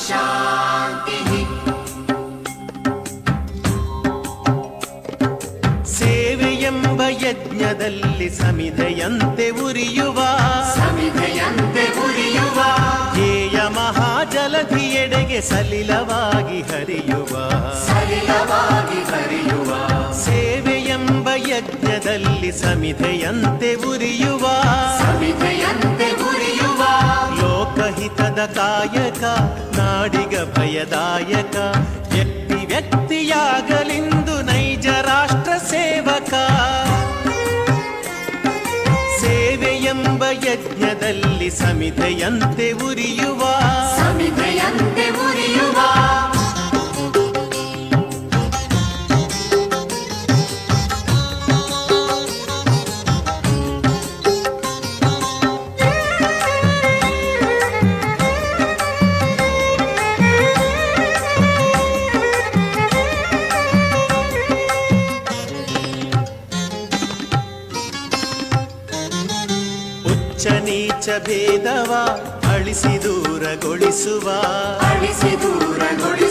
शान्तिः ಸೇವೆಯೆಂಬ ಯಜ್ಞದಲ್ಲಿ ಸಮಿಧೆಯಂತೆ ಉರಿಯುವ समिधयन्ते उरियुव ಧ್ಯೇಯ ಮಹಾಜಲಧಿಯೆಡೆಗೆ ಸಲಿಲವಾಗಿ ಹರಿಯುವ ಸಲಿಲವಾಗಿ ಹರಿಯುವ ಸೇವೆಯೆಂಬ ಯಜ್ಞದಲ್ಲಿ ಸಮಿಧೆಯಂತೆ ಉರಿಯುವ ಸಮಿಧೆಯಂತೆ ಉರಿಯುವ ಕಾಯಕ ನಾಡಿಗ ಭಯದಾಯಕ ವ್ಯಕ್ತಿ ವ್ಯಕ್ತಿಯಾಗಲಿಂದು ನೈಜ ರಾಷ್ಟ್ರ ಸೇವಕ. ಸೇವೆಯೆಂಬ ಯಜ್ಞದಲ್ಲಿ ಸಮಿತೆಯಂತೆ ಉರಿಯುವ ಉಚ್ಚ ನೀಚ ಭೇದವ ಅಳಿಸಿ ದೂರಗೊಳಿಸುವ. ಅಳಿಸಿ ದೂರಗೊಳಿಸುವ.